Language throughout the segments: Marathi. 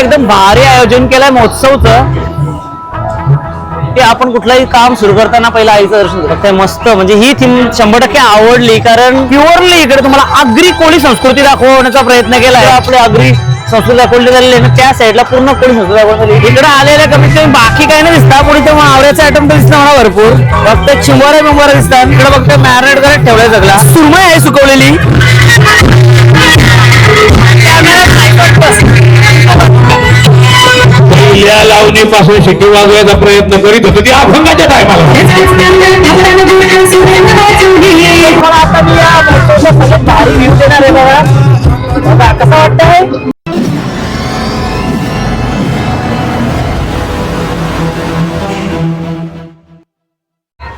एकदम भारी आयोजन केलंय महोत्सवचं. की आपण कुठलंही काम सुरू करताना पहिला आईचं दर्शन घेतो ते मस्त म्हणजे ही थीम शंभर टक्के आवडली कारण प्युअरली इकडे तुम्हाला आगरी कोळी संस्कृती दाखवण्याचा प्रयत्न केलाय. आपली आगरी संस्कृती दाखवली झालेली आहे. त्या साईडला पूर्ण कोळी संस्कृती दाखवली इकडे आलेल्या कमीत कमी बाकी काही नाही दिसता पण इथे आवऱ्याचा आयटम तर दिसतं मला भरपूर. फक्त चिंबारे बिंबारे दिसतात. इकडे फक्त मॅरिनेट करत ठेवलाय सगळा. सुरमई आहे सुकवलेली. कॅमेरा tripod बस. लावणीपासून शिटी वाजवायचा प्रयत्न करीत होतो. ती अभंगाच्या टायमाला आता मी या भारी व्ह्यू देणार आहे बघा. बघा कसं वाटतंय?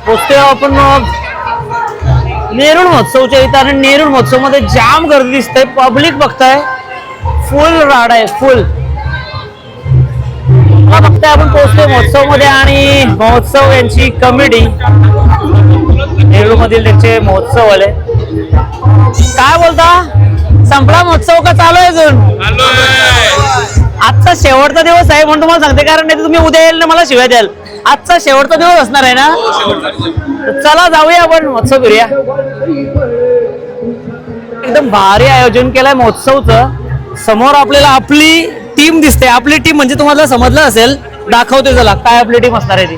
पोचतोय आपण मग नेरुळ महोत्सवच्या इथं आणि नेरुळ महोत्सवमध्ये जाम गर्दी दिसते. पब्लिक बघताय. फुल राड आहे फुल फक्त आपण पोहोचतोय महोत्सवमध्ये आणि महोत्सव यांची कॉमेडी नेहरू मधील त्यांचे महोत्सव आले. काय बोलता? संपला महोत्सव का चालू आहे अजून? आजचा शेवटचा दिवस आहे म्हणून तुम्हाला सांगते कारण नाही तुम्ही उद्या येईल ना मला शिवाय द्याल. आजचा शेवटचा दिवस असणार आहे ना? चला जाऊया आपण महोत्सव फिरूया एकदम भारी आयोजन केलंय महोत्सवचं. समोर आपल्याला आपली टीम दिसते. आपली टीम म्हणजे तुम्हाला समजलं असेल दाखवते चला काय आपली टीम असणार आहे ती.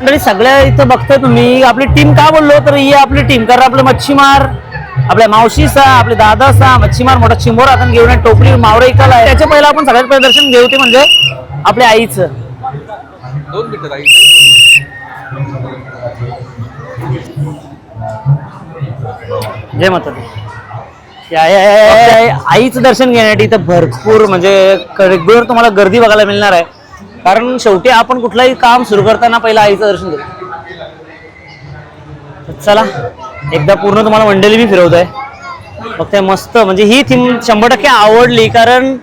मंडळी सगळ्या इथं बघताय तुम्ही. आपली टीम का बोललो? तर ही आपली टीम. कारण आपले मच्छीमार आपल्या मावशीचा आपले दादाचा मच्छीमार मोठा चिंबोर आपण घेऊन आहे, टोपली मावळे इकाला आहे. त्याच्या पहिला आपण सगळ्यात पहिलं दर्शन घेऊ ते म्हणजे आपल्या आईचं. जय माता आईचं दर्शन घेण्यासाठी इथं भरपूर म्हणजे रेग्युलर तुम्हाला गर्दी बघायला मिळणार आहे. कारण शेवटी आपण कुठलंही काम सुरू करताना पहिलं आईचं दर्शन घेऊ. चला एकदा पूर्ण तुम्हाला मंडळी मी फिरवतोय. फक्त मस्त म्हणजे ही थीम शंभर टक्के आवडली कारण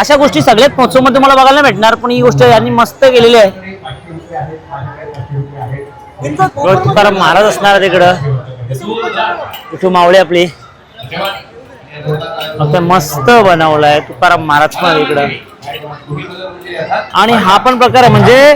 अशा गोष्टी सगळ्यात महोत्सवमध्ये तुम्हाला बघायला भेटणार पण ही गोष्ट यांनी मस्त केलेली आहे. तुकाराम महाराज असणार आहे तिकडं. इथू मावळे आपली. फक्त मस्त बनवलाय. तुकाराम महाराज पण इकडं. आणि हा पण प्रकार आहे म्हणजे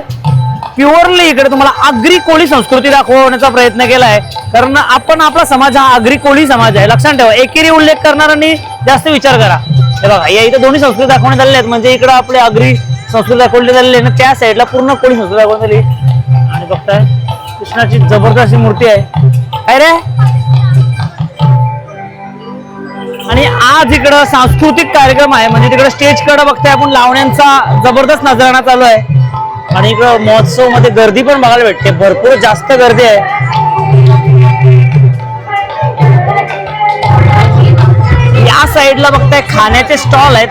प्युअरली इकडे तुम्हाला आगरी कोळी संस्कृती दाखवण्याचा प्रयत्न केलाय. कारण आपण आपला समाज हा आगरी कोळी समाज आहे. लक्षात ठेवा एकेरी उल्लेख करणाऱ्यांनी जास्त विचार करा. हे बघा या इथं दोन्ही संस्कृती दाखवण्यात आलेल्या आहेत. म्हणजे इकडं आपले आगरी संस्कृती दाखवली झालेली आहे ना त्या साईडला पूर्ण कोळी संस्कृती दाखवण्यात आली. आणि बघताय कृष्णाची जबरदस्त मूर्ती आहे. काय रे? आणि आज इकडं सांस्कृतिक कार्यक्रम आहे. म्हणजे तिकडं स्टेजकडे बघताय आपण लावण्यांचा जबरदस्त नजराणा चालू आहे. आणि इकडं महोत्सवमध्ये गर्दी पण बघायला भेटते. भरपूर जास्त गर्दी आहे. या साईडला बघताय खाण्याचे स्टॉल आहेत.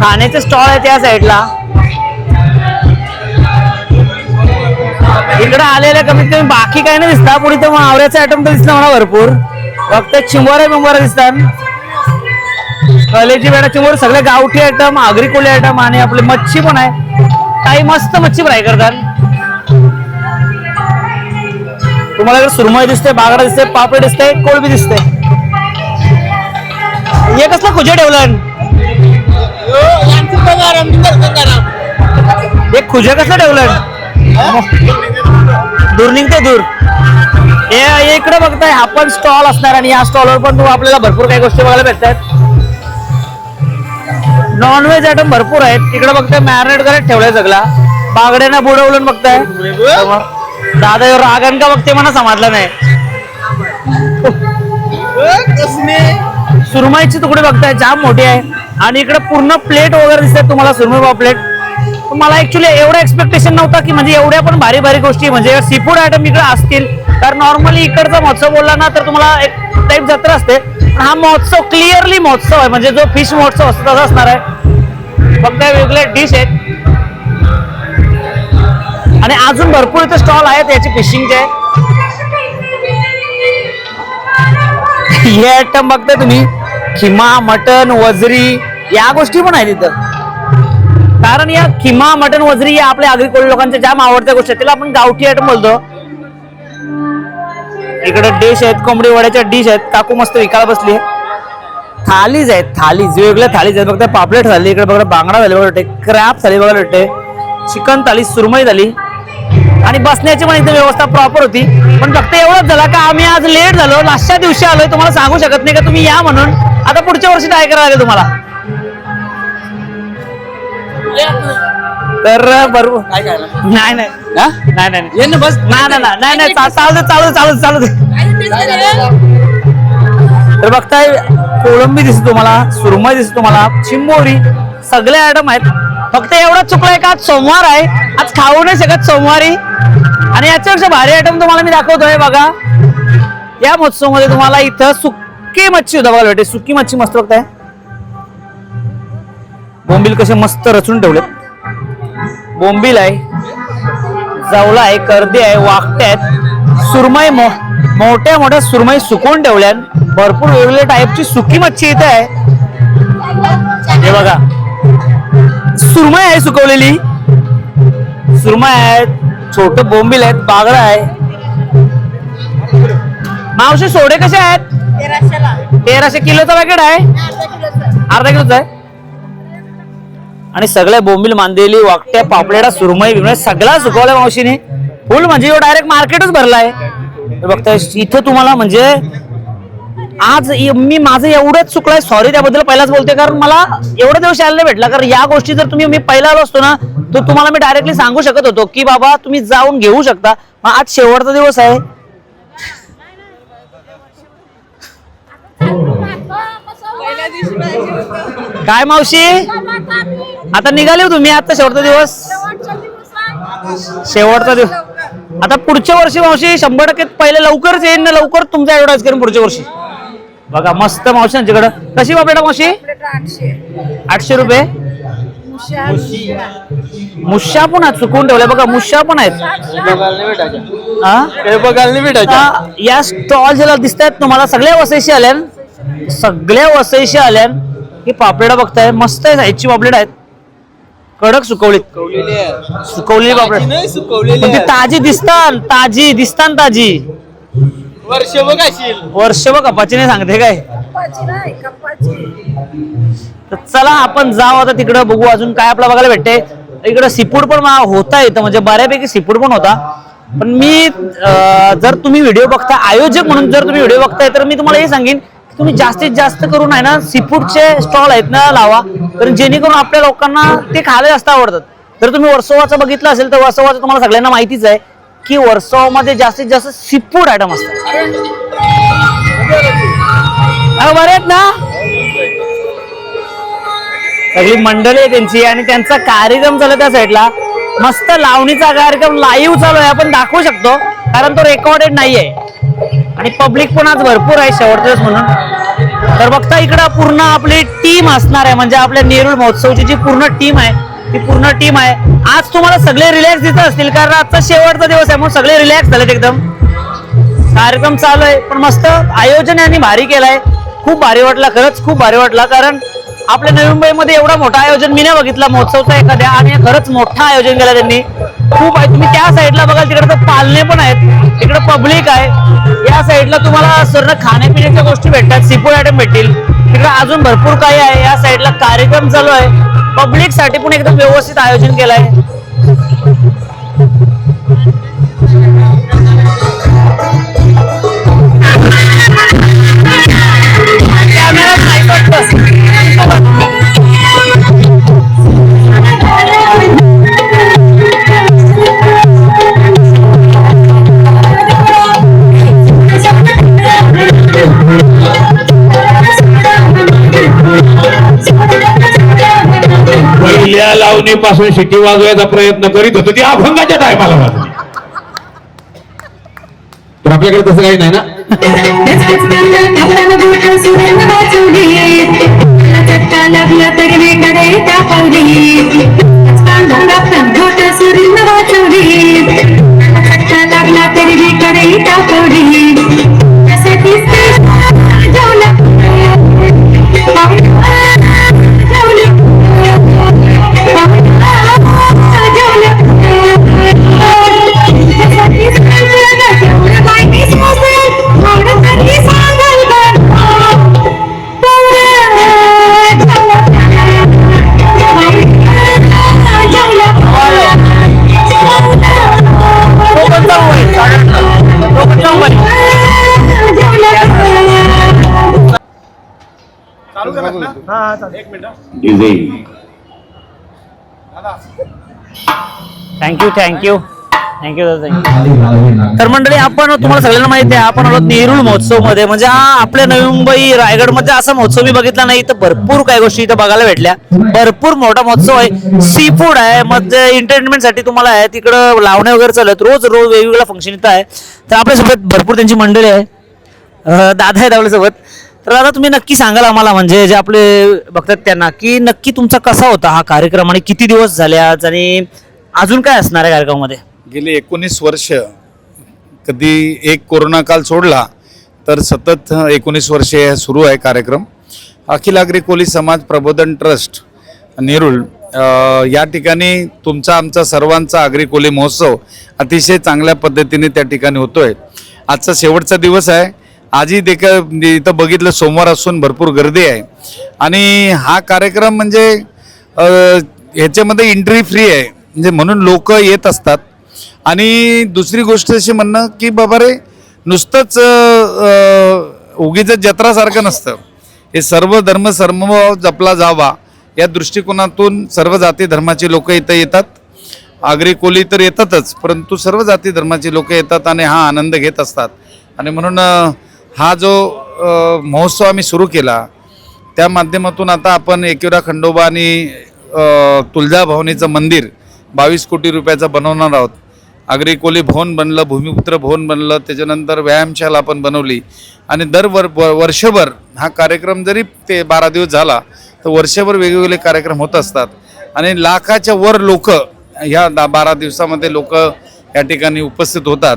खाण्याचे स्टॉल आहेत या साईडला इकडे आलेल्या कमीत कमी बाकी काही नाही दिसता पुढे तर आवऱ्याचा आयटम तर दिसला मला भरपूर. फक्त चिंबोरे बिंबोरे दिसतात. कलेची बेडा चिंबोरे सगळे गावठी आयटम आगरी कोळी आयटम आणि आपली मच्छी पण आहे. काही मस्त मच्छी फ्राय करतात. तुम्हाला इकडे सुरमई दिसते बागडा दिसते पापड दिसते कोळबी दिसते. हे कसलं खुजे ठेवलं हे खुजे कसलं ठेवलं दूर निघते दूर. हे इकडे बघताय हा पण स्टॉल असणार आणि या स्टॉलवर पण आपल्याला भरपूर काही गोष्टी बघायला भेटतात. नॉनव्हेज आयटम भरपूर आहेत. तिकडे बघताय मॅरिनेट करत ठेवलाय सगळा. बागड्यांना बुडवलून बघताय. दादा ह्यो रागन का बघते मला समजलं नाही. सुरमईची तुकडे बघताय जाम मोठी आहे. आणि इकडे पूर्ण प्लेट वगैरे दिसतात तुम्हाला सुरमई प्लेट मला ऍक्च्युली एवढं एक्सपेक्टेशन नव्हतं की म्हणजे एवढ्या पण भारी भारी गोष्टी म्हणजे सी फूड आयटम इकडे असतील. तर नॉर्मली इकडचा महोत्सव बोलला ना तर तुम्हाला एक टाईप जत्रा असते. पण हा महोत्सव क्लिअरली महोत्सव आहे. म्हणजे जो फिश महोत्सव असतो तसा असणार आहे. फक्त वेगळे डिश आहेत. आणि अजून भरपूर इथे स्टॉल आहेत याचे फिशिंगचे हे आयटम बघताय तुम्ही. खिमा मटन वजरी या गोष्टी पण आहेत इथं. कारण या खिमा मटन वजरी या आपल्या आगरी कोळी लोकांच्या जाम आवडत्या गोष्टी आहेत त्याला आपण गावठी आयटम बोलतो. इकडे डिश आहेत कोंबडी वड्याच्या डिश आहेत. काकू मस्त विकायला बसली थालीज आहेत थालीज. वेगवेगळ्या थालीज आहेत. बघता पापलेट झाली इकडे बघा बांगडा झाली बघा क्रॅप झाली बघा भेटते चिकन थाली सुरमई झाली आणि बसण्याची पण एकदम व्यवस्था प्रॉपर होती. पण फक्त एवढंच झालं का आम्ही आज लेट झालो. लास्टच्या दिवशी आलोय. तुम्हाला सांगू शकत नाही का? तुम्ही या म्हणून. आता पुढच्या वर्षी ट्राय करायला लागेल तुम्हाला. तर बरोबर नाही नाही. हा? नाही नाही नाही. बस. नाही नाही नाही, नाही नाही. चा- चालू दे चालू दे, चालू दे, चालू दे. तर बघताय कोळंबी दिसते तुम्हाला सुरमई दिसते तुम्हाला चिंबोरी सगळे आयटम आहेत. फक्त एवढंच चुकलंय का आज सोमवार आहे. आज खाऊ नाही शकत सोमवारी. आणि याच्यापेक्षा भारी आयटम तुम्हाला मी दाखवतोय बघा. या महोत्सवमध्ये तुम्हाला इथं सुकी मच्छी होता बघा भेटे सुकी मच्छी मस्त बघताय. बोंबील कसे मस्त रचून ठेवले बोंबील आहे जवला आहे कर्दी आहे वाकटे आहेत. सुरमई मो मोठ्या मोठ्या सुरमई सुकवून ठेवल्या भरपूर वेगवेगळ्या टाईपची सुकी मच्छी इथे आहे. हे बघा. सुरमई आहे सुकवलेली. सुरमई आहेत छोट बोंबील आहेत बागडा आहे. मावशी सोडे कसे आहेत? तेराशे किलोचा पॅकेट आहे? अर्धा किलोचा आहे? आणि सगळ्या बोंबील मांदेली वाकट्या पापलेटा सुरमई बिरमई सगळा सुकवल्या मावशीने. फुल म्हणजे डायरेक्ट मार्केटच भरलाय. हे बघताय इथं तुम्हाला म्हणजे आज मी माझं एवढंच चुकलंय सॉरी त्याबद्दल पहिलाच बोलते कारण मला एवढं दिवस यायला नाही भेटला. कारण या गोष्टी जर तुम्ही मी पहिला आलो असतो ना तर तुम्हाला मी डायरेक्टली सांगू शकत होतो की बाबा तुम्ही जाऊन घेऊ शकता. मग आज शेवटचा दिवस आहे. काय मावशी? आता निघाले हो तुम्ही आता शेवटचा दिवस? शेवटचा दिवस. आता पुढच्या वर्षी मावशी शंभर टक्के पहिले लवकरच येईन ना लवकर तुमचा ऍडव्हर्टाईज करेन पुढच्या वर्षी. बघा मस्त मावशी यांच्याकडं कशी बापलेटा मावशी? आठशे आठशे रुपये. मुश्या पण आहेत चुकवून ठेवल्या. बघा मुश्या पण आहेत. या स्टॉल ज्याला दिसत आहेत तुम्हाला सगळ्या वसईशी आल्या सगळ्या वसईशी आल्या ही पापलेटा बघताय मस्त आहे साईजची पापलेट आहेत. कडक सुकवलीत सुकवलेली पापलेट पण ती ताजी दिसतात ताजी दिसतात ताजी वर्ष बघ असेल वर्ष बघ कपाची नाही सांगते काय? कप्पाची नाही कप्पाची तर चला आपण जाऊ आता तिकडं बघू अजून काय आपल्याला बघायला भेटते. इकडं सीफूड पण होता येतं म्हणजे बऱ्यापैकी सीफूड पण होता. पण मी अं, जर तुम्ही व्हिडिओ बघता आयोजक म्हणून जर तुम्ही व्हिडिओ बघताय तर मी तुम्हाला हे सांगेन तुम्ही जास्तीत जास्त करून आहे ना सीफूडचे स्टॉल आहेत ना लावा. कारण जेणेकरून आपल्या लोकांना ते खायला जास्त आवडतात. जर तुम्ही वर्सोवाचं बघितलं असेल तर वर्सोवाचं तुम्हाला सगळ्यांना माहितीच आहे की वर्सोवामध्ये जास्तीत जास्त सीफूड आयटम असतात. बरे आहेत ना? सगळी मंडळी आहे त्यांची आणि त्यांचा कार्यक्रम चालू त्या साईडला मस्त लावणीचा कार्यक्रम लाईव्ह चालू आहे. आपण दाखवू शकतो. कारण तो रेकॉर्डेड नाहीये. आणि पब्लिक पण आज भरपूर आहे शेवटचा म्हणून. तर बघता इकडं पूर्ण आपली टीम असणार आहे. म्हणजे आपल्या नेरूळ महोत्सवची जी पूर्ण टीम आहे ती पूर्ण टीम आहे. आज तुम्हाला सगळे रिलॅक्स दिसत असतील कारण आजचा शेवटचा दिवस आहे म्हणून सगळे रिलॅक्स झालेत एकदम. कार्यक्रम चालू आहे पण मस्त आयोजन यांनी भारी केलाय. खूप भारी वाटला खरंच खूप भारी वाटला कारण आपल्या नवी मुंबईमध्ये एवढा मोठा आयोजन मी नाही बघितला. महोत्सवचा एखाद्या आणि खरंच मोठं आयोजन केलं त्यांनी. खूप आहे. तुम्ही त्या साईडला बघाल तिकडे तर पालणे पण आहेत. तिकडे पब्लिक आहे. या साईडला तुम्हाला सर्व खाण्यापिण्याच्या गोष्टी भेटतात. सीफूड आयटम भेटतील. तिकडे अजून भरपूर काही आहे. या साईडला कार्यक्रम चालू आहे. पब्लिकसाठी पण एकदम व्यवस्थित आयोजन केलं आहे पहिल्या लावणीपासून शिटी वाजवायचा प्रयत्न करीत होतो ती अभंगाच्या टायमाला वाजली तर आपल्याकडे तसं काही नाही ना? चट्टा लागला तरी वेगळे दाखवली संघोट सुरील वाचवली. चट्टा लागला तरी वेगळे दाखवली थँक्यू थँक्यू थँक्यू थँक्यू तर मंडळी आपण तुम्हाला सगळ्यांना माहिती आहे आपण आलो नेरुळ महोत्सवमध्ये म्हणजे हा आपल्या नवी मुंबई रायगडमध्ये असा महोत्सव मी बघितला नाही तर भरपूर काही गोष्टी इथं बघायला भेटल्या. भरपूर मोठा महोत्सव आहे. सी फूड आहे म्हणजे एंटरटेनमेंटसाठी तुम्हाला आहे तिकडं लावणे वगैरे चालत रोज रोज वेगवेगळ्या फंक्शन इथं आहे. तर आपल्यासोबत भरपूर त्यांची मंडळी आहे. दादा आहेत आपल्यासोबत. तर दादा तुम्ही नक्की सांगाल आम्हाला म्हणजे जे आपले बघतात त्यांना की नक्की तुमचा कसा होता हा कार्यक्रम आणि किती दिवस झाले आज आणि अजून काय असणार आहे कार्यक्रमामध्ये? गेले एकोणीस वर्ष. कधी एक कोरोना काल सोडला तर सतत एकोणीस वर्षे सुरू आहे कार्यक्रम. अखिल आगरी कोली समाज प्रबोधन ट्रस्ट नेरुळ या ठिकाणी तुमचा आमचा सर्वांचा आगरी कोली महोत्सव अतिशय चांगल्या पद्धतीने त्या ठिकाणी होतोय. आजचा शेवटचा दिवस आहे. आजही देखील म्हणजे इथं बघितलं सोमवार असून भरपूर गर्दी आहे. आणि हा कार्यक्रम म्हणजे ह्याच्यामध्ये एंट्री फ्री आहे. म्हणजे म्हणून लोक येत असतात. आणि दुसरी गोष्ट अशी म्हणणं की बाबा रे नुसतंच उगीच जत्रासारखं नसतं. हे सर्व धर्म समभाव जपला जावा या दृष्टिकोनातून सर्व जाती धर्माची लोक इथं येतात. आगरी कोली तर येतातच परंतु सर्व जाती धर्माची लोक येतात आणि हा आनंद घेत असतात. आणि म्हणून हा जो महोत्सव आम्ही सुरू केला त्या माध्यमातून आता आपण एकविरा खंडोबा आणि तुळजाभवानीचं मंदिर बावीस कोटी रुपयाचं बनवणार आहोत. आगरी कोली भवन बनलं भूमिपुत्र भवन बनलं त्याच्यानंतर व्यायामशाला आपण बनवली. आणि दर वर व- वर्षभर हा कार्यक्रम जरी ते बारा दिवस झाला तर वर्षभर वेगवेगळे कार्यक्रम होत असतात. आणि लाखाच्या वर लोक ह्या दा बारा दिवसामध्ये लोक या ठिकाणी उपस्थित होतात.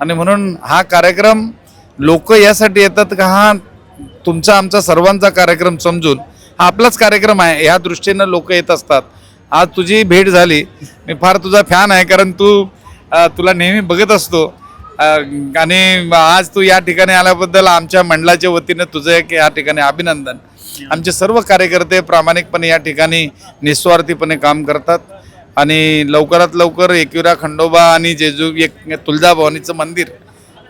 आणि म्हणून हा कार्यक्रम लोक यासाठी येतात का हा तुमचा आमचा सर्वांचा कार्यक्रम समजून हा आपलाच कार्यक्रम आहे ह्या दृष्टीनं लोक येत असतात. आज तुझी भेट झाली मी फार तुझा फॅन आहे कारण तू तुला नेहमी बघत असतो. आणि आज तू या ठिकाणी आल्याबद्दल आमच्या मंडळाच्या वतीनं तुझं एक या ठिकाणी अभिनंदन. आमचे सर्व कार्यकर्ते प्रामाणिकपणे या ठिकाणी निस्वार्थीपणे काम करतात. आणि लवकरात लवकर एकविरा खंडोबा आणि जेजू एक तुळजाभवानीचं मंदिर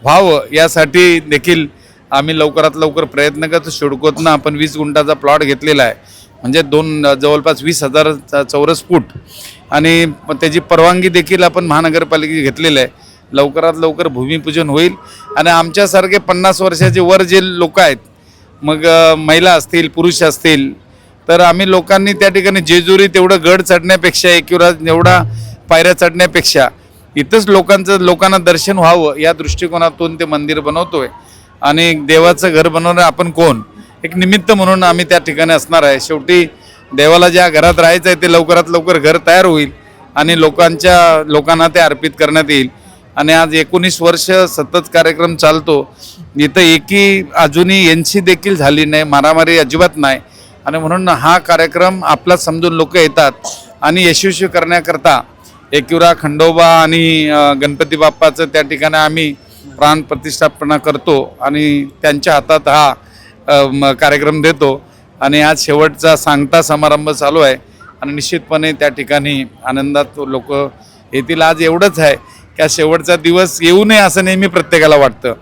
व्हावं यासाठी देखील आम्ही लवकरात लवकर प्रयत्न करतो. शिडकोतनं आपण वीस गुंठाचा प्लॉट घेतलेला आहे. म्हणजे दोन जवळपास वीस हजार च- चौरस फूट. आणि प- त्याची परवानगी देखील आपण महानगरपालिकेची घेतलेली आहे. लवकरात लवकर भूमिपूजन होईल. आणि आमच्यासारखे पन्नास वर्षाचे वर जे लोक आहेत मग महिला असतील पुरुष असतील तर आम्ही लोकांनी त्या ठिकाणी जेजुरी तेवढं गड चढण्यापेक्षा किंवा एवढा पायऱ्या चढण्यापेक्षा इथंच लोकांचं लोकांना दर्शन व्हावं या दृष्टिकोनातून ते मंदिर बनवतोय. आणि देवाचं घर बनवणं आपण कोण? एक निमित्त म्हणून आम्ही त्या ठिकाणी असणार आहे. शेवटी देवाला ज्या घरात राहायचं आहे ते लवकरात लवकर घर तयार होईल आणि लोकांच्या लोकांना ते अर्पित करण्यात येईल. आणि आज एकोणीस वर्ष सतत कार्यक्रम चालतो. इथं एकी अजूनही यांची देखील झाली नाही मारामारी अजिबात नाही. आणि म्हणून हा कार्यक्रम आपला समजून लोक येतात. आणि यशस्वी करण्याकरता एकिवरा खंडोबा आणि गणपती बाप्पाचं त्या ठिकाणी आम्ही प्राण प्रतिष्ठापना करतो आणि त्यांच्या हातात हा कार्यक्रम देतो. आणि आज शेवटचा सांगता समारंभ चालू आहे आणि निश्चितपणे त्या ठिकाणी आनंदात लोक येतील. आज एवढंच आहे की आज शेवटचा दिवस येऊ नये असं नेहमी प्रत्येकाला वाटतं.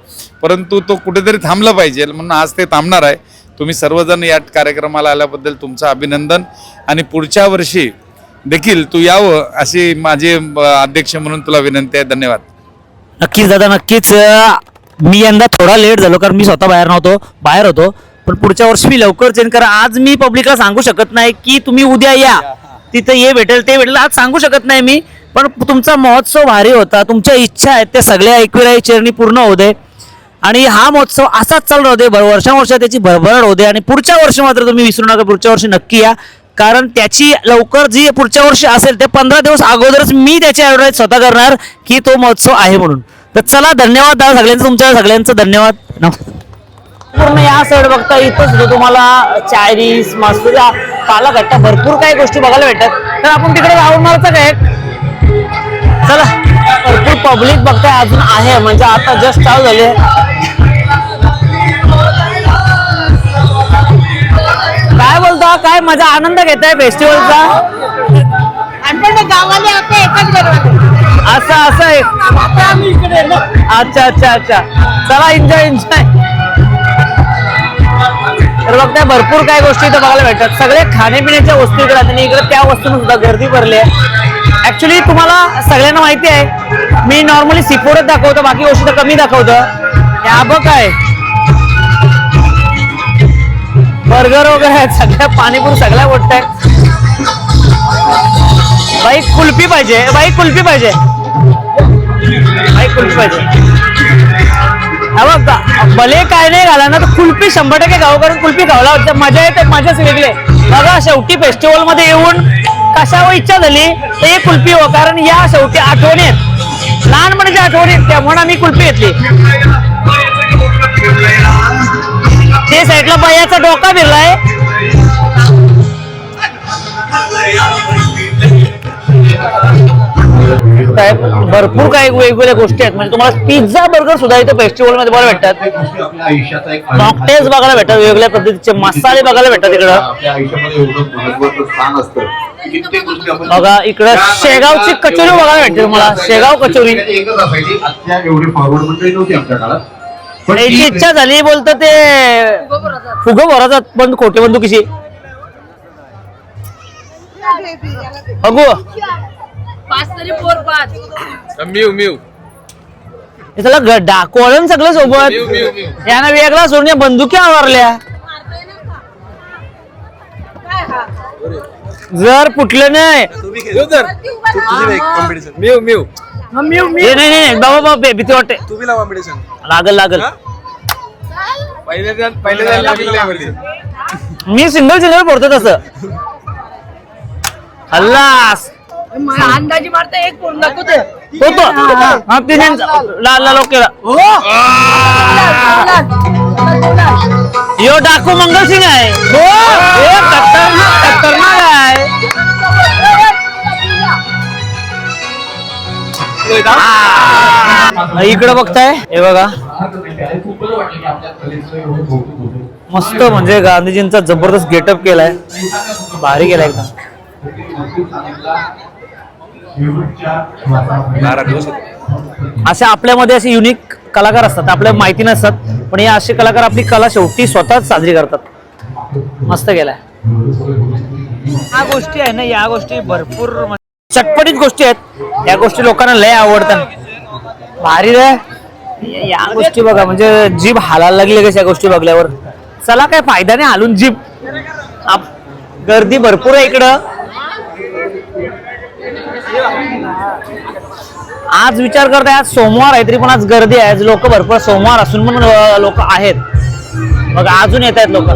परंतु तो कुठेतरी थांबला पाहिजे म्हणून आज ते थांबणार आहे. तुम्ही सर्वजण या कार्यक्रमाला आल्याबद्दल तुमचं अभिनंदन. आणि पुढच्या वर्षी देखील तू यावं अशी माझी अध्यक्ष म्हणून तुला विनंती आहे. धन्यवाद. नक्कीच दादा नक्कीच मी यंदा थोडा लेट झालो कारण मी स्वतः बाहेर नव्हतो बाहेर होतो. पण पुढच्या वर्षी मी लवकर चेंज करा. आज मी पब्लिकला सांगू शकत नाही की तुम्ही उद्या या. तिथं ये भेटेल ते भेटेल. आज सांगू शकत नाही मी. पण तुमचा महोत्सव भारी होता. तुमच्या इच्छा आहेत त्या सगळ्या एकविराई चरणी पूर्ण होऊ दे. आणि हा महोत्सव असाच चालू राहू दे. वर्षानुवर्ष त्याची भरभराट होऊ दे. आणि पुढच्या वर्षी मात्र तुम्ही विसरू नका. पुढच्या वर्षी नक्की या. कारण त्याची लवकर जी पुढच्या वर्षी असेल ते पंधरा दिवस अगोदरच मी त्याची ॲडव्हर्टाईज स्वतः करणार की तो महोत्सव आहे म्हणून. तर चला धन्यवाद दादा सगळ्यांचं तुमच्या सगळ्यांचं धन्यवाद. पूर्ण या साईड बघता इथं सुद्धा तुम्हाला चायनीज काला घट्टा भरपूर काही गोष्टी बघायला भेटतात. तर आपण तिकडे जाऊन काय? चला भरपूर पब्लिक बघताय अजून आहे म्हणजे आता जस्ट चालू झाले काय बोलता काय मजा आनंद घेताय फेस्टिवलचा गावाला एकच गरबा असं असं आहे. आम्ही इकडे अच्छा अच्छा अच्छा. चला एन्जॉय एन्जॉय तर बघताय भरपूर काय गोष्टी इथं बघायला भेटतात. सगळे खाण्यापिण्याच्या वस्तू इकडे आहेत आणि इकडे त्या वस्तूंना सुद्धा गर्दी भरली आहे. ऍक्च्युली तुम्हाला सगळ्यांना माहिती आहे मी नॉर्मली सीफूडच दाखवतो बाकी गोष्टी तर कमी दाखवतो. या बघ काय. बर्गर वगैरे आहेत सगळ्या पाणीपुरी सगळ्या गोष्टी आहेत. बाई कुल्फी पाहिजे बाई कुल्फी पाहिजे. बाई कुल्फी पाहिजे. हा बघ भले काय नाही घाला ना तर कुल्फी शंभर टक्के गावकरून कुल्फी खावला होता मजा येते मजाच वेगळे बघा शेवटी फेस्टिवलमध्ये येऊन कशावर इच्छा झाली तर हे कुल्फी हो कारण या शेवटी आठवणी आहेत. लहानपणीच्या आठवणी आहेत त्यामुळे आम्ही कुल्फी घेतली. ते साईडला बयाचा डोका फिरलाय. साहेब भरपूर काही वेगवेगळ्या गोष्टी आहेत. म्हणजे तुम्हाला पिझ्झा बर्गर सुद्धा इथे फेस्टिवलमध्ये बघायला भेटतात. मॉकटेल्स बघायला भेटतात वेगवेगळ्या पद्धतीचे मसाले बघायला भेटतात इकडं. बघा, इकडं शेगावची कचोरी बघायला भेटते तुम्हाला. शेगाव कचोरी. याची इच्छा झाली बोलतं ते. फुग भराचा बंद खोटे बंदुकीची बघू पाच तरी फोर पाच. म्यू म्यू हे सगळं गड्डा कोळण सगळं सोबत. यानं वेगळा सोडून या बंदुकी आवरल्या जर फुटलं नाही. म्यू म्यू हे नाही नाही बाबा बाबा भे- भीती वाटते तू बी लावा मेडिसिन लागल लागल। पहिले पहिले लागले मी सिंगल सिंगल पडतो तसं. हल्लास. अंदाजी मारता एक फोन दाखवते. होतो. हा तीन लाल लाल ओके यो डाकू मंगल सिंग आहे. हो. हे खतरनाक खतरनाक आहे. इकडं बघताय? हे बघा. मस्त म्हणजे गांधीजींचा जबरदस्त गेटअप केलाय. भारी केलाय एकदम. असे आपल्यामध्ये असे युनिक कलाकार असतात. आपल्याला माहिती नसतात पण हे असे कलाकार आपली कला शेवटी स्वतःच साजरी करतात. मस्त केलाय. ह्या गोष्टी आहे ना या गोष्टी भरपूर म्हणजे चटपटीत गोष्टी आहेत. या गोष्टी लोकांना लय आवडतात. भारी रे. या- गोष्टी बघा म्हणजे जीभ हालायला लागली कशा या गोष्टी बघल्यावर. चला काय फायदा नाही हालून जीभ. गर्दी भरपूर आहे इकडं. आज विचार करताय आज सोमवार आहे तरी पण आज गर्दी आहे. आज लोक भरपूर सोमवार असून पण लोक आहेत. बघा अजून येत आहेत लोक.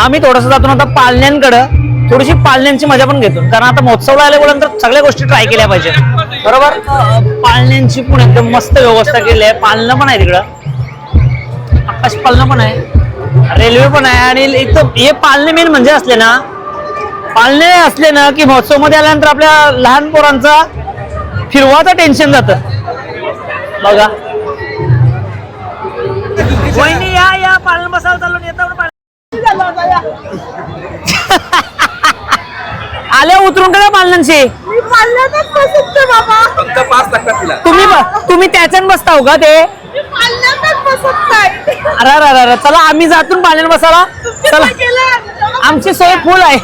आम्ही थोडस जातो ना आता पालण्यांकडं. थोडीशी पाळण्यांची मजा पण घेतो. कारण आता महोत्सवला आल्यानंतर सगळ्या गोष्टी ट्राय केल्या पाहिजे बरोबर? पाळण्यांची पण एकदम मस्त व्यवस्था केली आहे. पाळणं पण आहे तिकडं आकाश पाळणं पण आहे. रेल्वे पण आहे. आणि इथं हे पाळणे मेन म्हणजे असले ना पालणे असले ना की महोत्सवमध्ये आल्यानंतर आपल्या लहान पोरांचा फिरवाचं टेन्शन जात. बघा. या या. पालन बसायला चाललो. येता आल्या उतरून का पालनांशी. फक्त पाच लागतात तिला. तुम्ही तुम्ही त्याच्यान बसता हो का ते? अरे अरे अरे अरे चला आम्ही जातून पालन बसायला. चला. आमची सोय फुल आहे.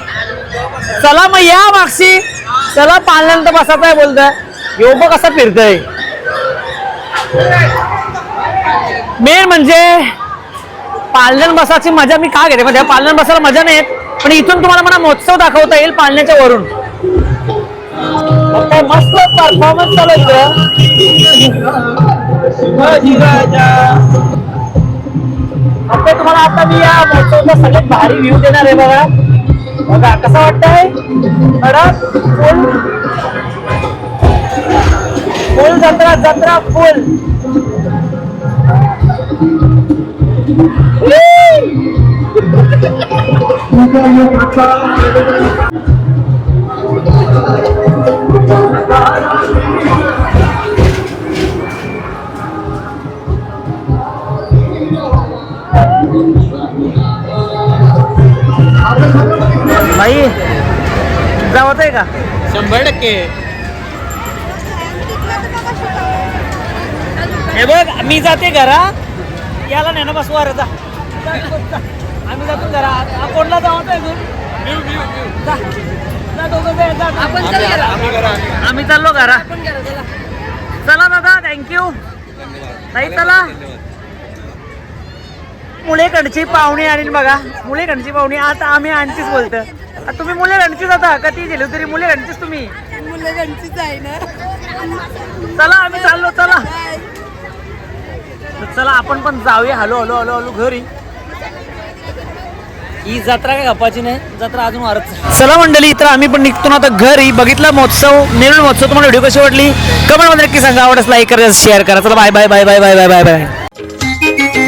चला मग या मागशी. चला पालनंतर बसायचं आहे बोलतोय योग कसा फिरतय. मेन म्हणजे पालनन बसाची मजा मी का घेते? म्हणजे पालनन बसायला मजा नाही येत. पण इथून तुम्हाला मला महोत्सव दाखवता येईल पाळण्याच्या वरून. मस्त परफॉर्मन्स चालू आहे आता तुम्हाला आता मी या महोत्सवचा सगळ्यात भारी व्ह्यू देणार आहे बघा. बघा कसं वाटतंय? फुल फुल जत्रा जत्रा फुल भाई जावत आहे का? शंभर टक्के. हे बघ मी जाते घरा. याला नाही ना बसवा रे जा. आम्ही जातो जरा. आ- कोणला जाऊ आता अजून जा. जा दोघं जण, जा. आम्ही चाललो घरा. चला. दादा थँक्यू ताई चला. मुळेकडची पाहुणे आणि बघा. मुळेकडची पाहुणे. आता आम्ही आणखीच बोलतो तुम्ही मुळेकडचीच आता कधी गेलो तरी मुळेकडचीच तुम्ही. मुलगांचीच आहे ना. चला आम्ही चाललो चला. चला आपण पण जाऊया. हलो हलो हलो हलो घरी. ही जत्रा काय गप्पाची नाही जत्रा अजून वारत चला मंडळी तर आम्ही पण निघतो ना आता घरी. बघितला महोत्सव नेरुळ महोत्सव तुम्हाला व्हिडिओ कशी वाटली? कमेंटमध्ये नक्की सांगा. आवडच लाईक करा शेअर करा. चला bye bye bye bye bye bye bye bye